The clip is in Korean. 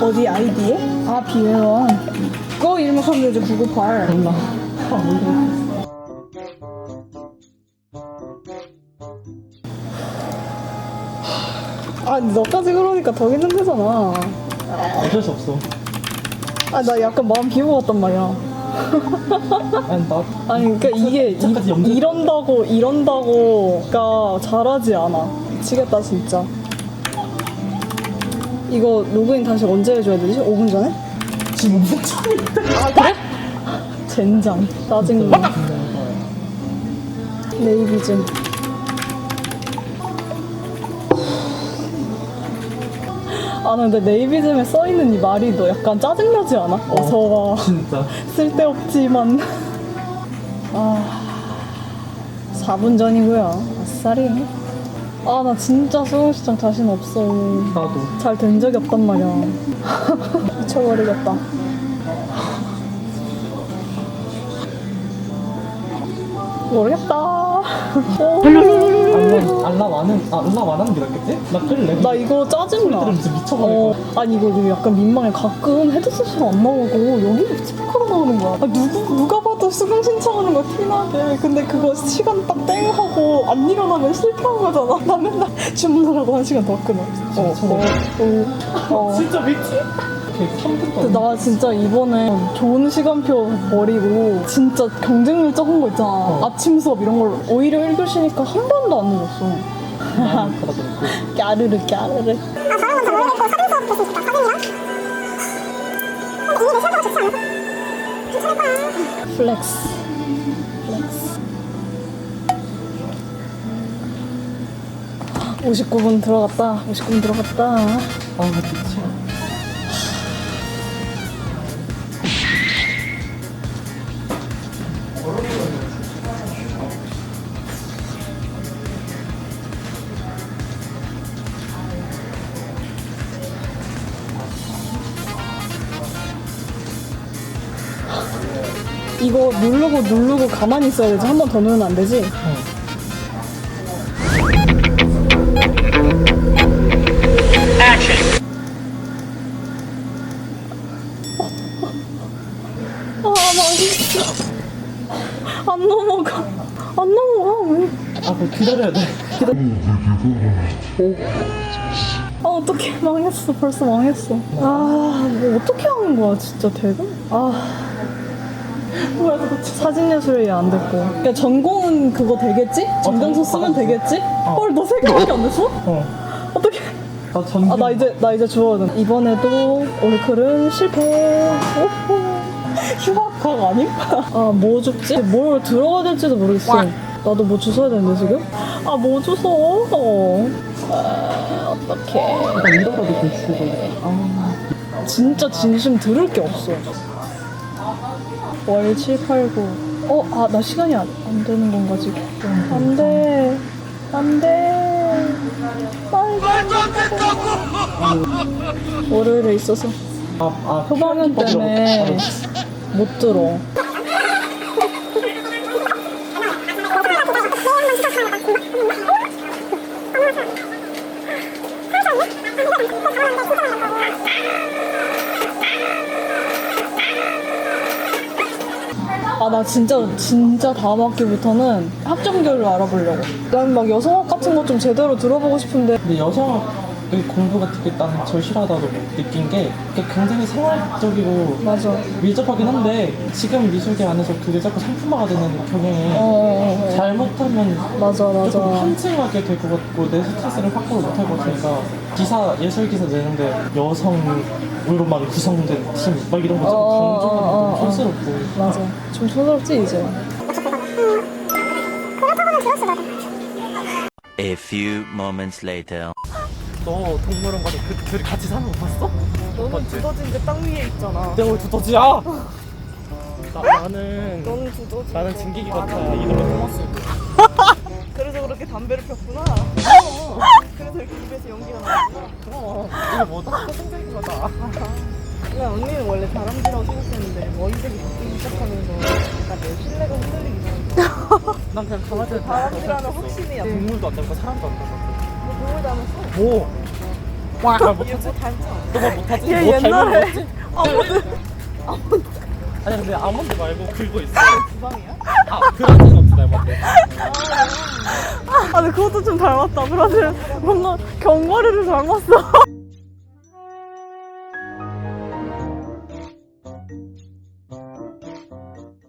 어디 아이디에? 아 비회원 그거 이름하면 되지 998 몰라. 아, 몰라. 아 너까지 그러니까 더 힘들잖아 어쩔 수 없어. 아 나 약간 마음 비워갔단 말이야 아니, 나. 아니 그러니까 이게 이. 이런다고 이런다고가 잘하지 않아 미치겠다 진짜 이거 로그인 다시 언제 해줘야 되지? 5분 전에? 지금 차이 아 그래? 젠장 짜증나 네이비즘 아 근데 네이비즘에 써있는 이 말이 너 약간 짜증나지 않아? 어서 와 진짜. 쓸데없지만. 아 4분 전이고요. 아싸리. 아 나 진짜 수영시장 자신 없어. 나도. 잘 된 적이 없단 말이야. 미쳐버리겠다. 모르겠다. 어, 알람, 알람 안, 한, 아, 알람 안 하는 게 낫겠지? 나 끌래. 나 이거 짜증나 들으면 진짜 미쳐버릴 어, 아니 이거 이거 약간 민망해 가끔 헤드셋으로 안 나오고 여기 스피커로 나오는 거야 아, 누구, 누가 봐도 수강 신청하는 거 티나게 근데 그거 시간 딱 땡 하고 안 일어나면 실패한 거잖아 나 맨날 주문하라고 한 시간 더 끊어 어, 미쳐버려. 어, 어. 진짜 미치? 그 3분 근데 동안. 나 진짜 이번에 좋은 시간표 버리고 진짜 경쟁률 적은 거 있잖아. 아침 수업 이런 걸 오히려 1교시니까 한 번도 안 늦었어. 까르르 까르르. 아, 저는 먼저 모르겠고 사진 수업 됐으니까 사진이랑? 근데 이미 내 시간표가 좋지 않아서 괜찮을 거야. 플렉스. 플렉스. 59분 들어갔다. 59분 들어갔다. 아, 미쳐. 이거 누르고 누르고 가만히 있어야 되지 한 번 더 누르면 안 되지? 아 망했어 안 넘어가 안 넘어가 왜? 아, 뭐 기다려야 돼. 기다려. 아 어떻게 망했어 벌써 망했어 아뭐 어떻게 하는 거야 진짜 대박 아 뭐야 사진 예술이 안 됐고 야 전공은 그거 되겠지? 전공서 쓰면 받았어. 되겠지? 헐 너 세 개밖에 안 됐어? 어. 어떻게 나 전기. 아 나 이제 나 이제 주워야 돼 이번에도 올클은 실패 오호. 휴학학 아님? 아뭐 줍지? 뭘 들어야 될지도 모르겠어 나도 뭐 주워야 되는데 지금? 아뭐 주워 아, 어떡해 나 이러라도 좀. 아. 진짜 진심 들을 게 없어. 월 7, 8, 9. 어, 아, 나 시간이 안, 안 되는 건가, 지금? 안 돼. 안 돼. 말도 안 된다고. 월요일에 있어서 아, 아. 표방연 때문에 못 들어. 나 진짜, 진짜 다음 학기부터는 학점교를 알아보려고. 난 막 여성학 같은 거 좀 제대로 들어보고 싶은데. 근데 여성 의 공부가 되게 나는 절실하다고 느낀 게 그게 굉장히 생활적이고 맞아. 밀접하긴 한데 지금 미술계 안에서 그게 자꾸 상품화가 되는 경향이 어, 어, 어. 잘못하면 맞아, 맞아. 조금 한층하게 될 것 같고 내 스트레스를 확보를 못할 것 같으니까 기사 예술 기사 내는데 여성으로만 구성된 팀 막 이런 거 어, 어, 좀 강조하는 어, 거 어. 촌스럽고 맞아. 좀 촌스럽지, 이제. A few moments later. 너 동물원 가서 그 둘이 같이 사는 거 봤어? 너는 두더지인 게땅 위에 있잖아. 내가 왜 두더지야? 나, 나는 너는 두더지. 나는 진기기 같아 이름은 토마스 그래서 그렇게 담배를 폈구나. 그래서 이렇게 입에서 연기가 나왔구나. 어 이게 뭐다? 생각이 이상하다. 나 언니는 원래 다람쥐라고 생각했는데 머리색이 바뀌기 시작하면서 약간 내 신뢰가 흔들리기 시작했어. 난 그냥 강아지를 다람쥐라는 확신이 약간 동물도 안 닮고 사람도 안 닮았 어. 너 동물 닮았어. 뭐? 와. 나 못하지? 너가 못하지? 얘 뭐 옛날에 거지? 아니 근데 아몬드 말고 긁고 있어. 주방이야? 아 그라진 없지 닮았대. 아 근데 그것도 좀 닮았다. 그러지 뭔가 견과류를 닮았어.